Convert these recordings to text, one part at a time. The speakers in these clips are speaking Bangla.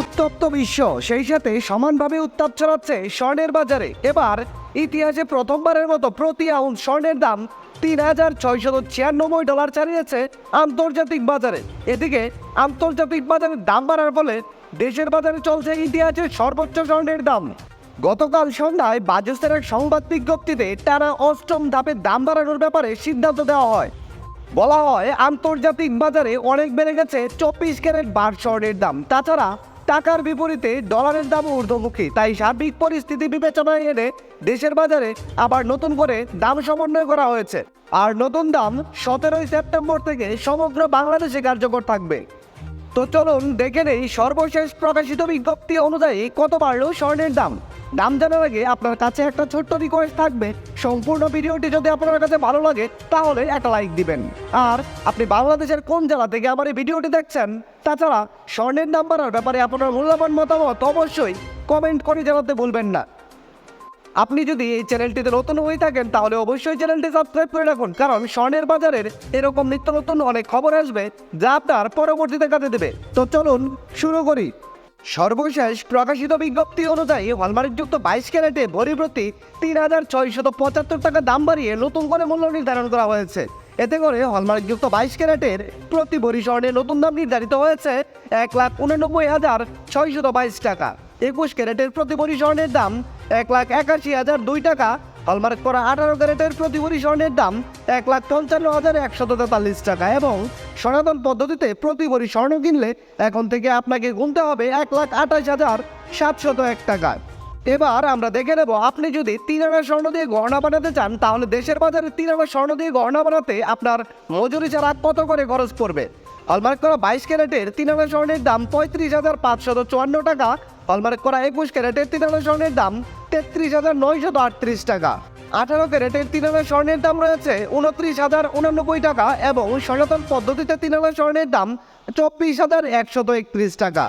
উত্তপ্ত বিশ্ব, সেই সাথে সমানভাবে উত্তাপ ছড়াচ্ছে স্বর্ণের বাজারে। এবার ইতিহাসে প্রথমবারের মতো প্রতি আউন্স স্বর্ণের দাম তিন হাজার ছয়শত ছিয়ানব্বই ডলার ছাড়িয়েছে আন্তর্জাতিক বাজারে। এদিকে আন্তর্জাতিক বাজারে দাম বাড়ার ফলে দেশের বাজারে চলছে ইতিহাসের সর্বোচ্চ স্বর্ণের দাম। গতকাল সন্ধ্যায় বাজসের এক সংবাদ বিজ্ঞপ্তিতে টানা অষ্টম ধাপে দাম বাড়ানোর ব্যাপারে সিদ্ধান্ত দেওয়া হয়। বলা হয়, আন্তর্জাতিক বাজারে অনেক বেড়ে গেছে চব্বিশ ক্যারেট বার স্বর্ণের দাম। তাছাড়া টাকার বিপরীতে ডলারের দাম ঊর্ধ্বমুখী, তাই সার্বিক পরিস্থিতি বিবেচনায় এনে দেশের বাজারে আবার নতুন করে দাম সমন্বয় করা হয়েছে। আর নতুন দাম সতেরোই সেপ্টেম্বর থেকে সমগ্র বাংলাদেশে কার্যকর থাকবে। তো চলুন দেখে নেই সর্বশেষ প্রকাশিত বিজ্ঞপ্তি অনুযায়ী কত বাড়লো স্বর্ণের দাম। দাম জানার আগে আপনার কাছে একটা ছোট্ট রিকোয়েস্ট থাকবে। সম্পূর্ণ ভিডিওটি যদি আপনার কাছে ভালো লাগে, তাহলে একটা লাইক দিবেন। আর আপনি বাংলাদেশের কোন জেলা থেকে আমার এই ভিডিওটি দেখছেন, তাছাড়া স্বর্ণের দাম বাড়ার ব্যাপারে আপনার মূল্যবান মতামত অবশ্যই কমেন্ট করে জানাতে ভুলবেন না। আপনি যদি এই চ্যানেলটিতে নতুন হয়ে থাকেন, তাহলে অবশ্যই চ্যানেলটি সাবস্ক্রাইব করে রাখুন। কারণ স্বর্ণের বাজারের এরকম নিত্য নতুন অনেক খবর আসবে, যা আপনার পরবর্তীতে কাজে দেবে। তো চলুন শুরু করি। সর্বশেষ প্রকাশিত বিজ্ঞপ্তি অনুযায়ী হলমার্কযুক্ত বাইশ ক্যারেটে ভরি প্রতি তিন হাজার ছয়শত পঁচাত্তর টাকা দাম বাড়িয়ে নতুন করে মূল্য নির্ধারণ করা হয়েছে। এতে করে হলমার্কযুক্ত বাইশ ক্যারেটের প্রতি ভরি স্বর্ণের নতুন দাম নির্ধারিত হয়েছে এক লাখ উননব্বই হাজার ছয়শত বাইশ টাকা। একুশ ক্যারেটের প্রতি ভরি স্বর্ণের দাম এক লাখ একাশি হাজার দুই টাকা। হলমার্ক করা আঠারো ক্যারেটের প্রতি ভরি স্বর্ণের দাম এক লাখ পঞ্চান্ন হাজার একশত তেতাল্লিশ টাকা এবং সনাতন পদ্ধতিতে প্রতি ভরি স্বর্ণ কিনলে এখন থেকে আপনাকে গুনতে হবে এক লাখ আঠাশ হাজার সাতশত এক টাকা। এবার আমরা দেখে নেব, আপনি যদি তিন আনা স্বর্ণ দিয়ে গহনা বানাতে চান, তাহলে দেশের বাজারে তিন আনা স্বর্ণ দিয়ে গহনা বানাতে আপনার মজুরি ছাড়া কত করে খরচ পড়বে? হলমার্ক করা বাইশ ক্যারেটের তিন আনা স্বর্ণের দাম পঁয়ত্রিশ হাজার পাঁচশত চুয়ান্ন টাকা হলমার্ক করা একুশ ক্যারেটের তিন স্বর্ণের দাম তেত্রিশ হাজার নয়শত আটত্রিশ টাকা। আঠারো ক্যারেটের তিন স্বর্ণের দাম রয়েছে উনত্রিশ হাজার উনানব্বই টাকা এবং সনাতন পদ্ধতিতে তিন স্বর্ণের দাম চব্বিশ হাজার একশত একত্রিশ টাকা।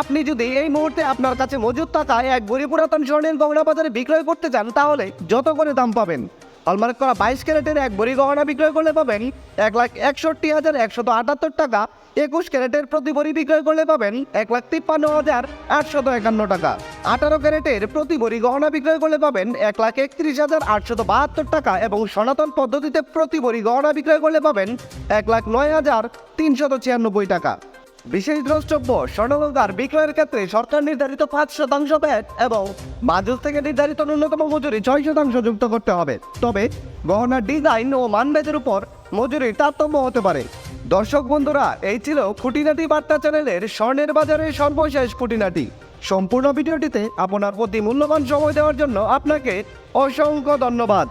আপনি যদি এই মুহূর্তে আপনার কাছে মজুদ থাকা এক গরিব পুরাতন স্বর্ণের গহনা বাজারে বিক্রয় করতে চান, তাহলে যত করে দাম পাবেন হলমার্ক করা বাইশ ক্যারেটের এক ভরি গহনা বিক্রয় করলে পাবেন এক লাখ একষট্টি হাজার একশত আটাত্তর টাকা। একুশ ক্যারেটের প্রতি ভরি বিক্রয় করলে পাবেন এক লাখ তিপ্পান্ন হাজার আটশত একান্ন টাকা। আঠারো ক্যারেটের প্রতি ভরি গহনা বিক্রয় করলে পাবেন এক লাখ একত্রিশ হাজার আটশত বাহাত্তর টাকা এবং সনাতন পদ্ধতিতে প্রতি ভরি গহনা বিক্রয় করলে পাবেন এক লাখ নয় হাজার তিনশত ছিয়ানব্বই টাকা। বিশেষ দ্রষ্টব্য স্বর্ণলঙ্কার বিক্রয়ের ক্ষেত্রে সরকার নির্ধারিত পাঁচ শতাংশ ব্যাট এবং মাজুস থেকে নির্ধারিত ন্যূনতম মজুরি ছয় শতাংশ যুক্ত করতে হবে। তবে গহনার ডিজাইন ও মানভেদের উপর মজুরির তারতম্য হতে পারে। দর্শক বন্ধুরা, এই ছিল খুঁটিনাটি বার্তা চ্যানেলের স্বর্ণের বাজারের সর্বশেষ খুঁটিনাটি। সম্পূর্ণ ভিডিওটিতে আপনার প্রতি মূল্যবান সময় দেওয়ার জন্য আপনাকে অসংখ্য ধন্যবাদ।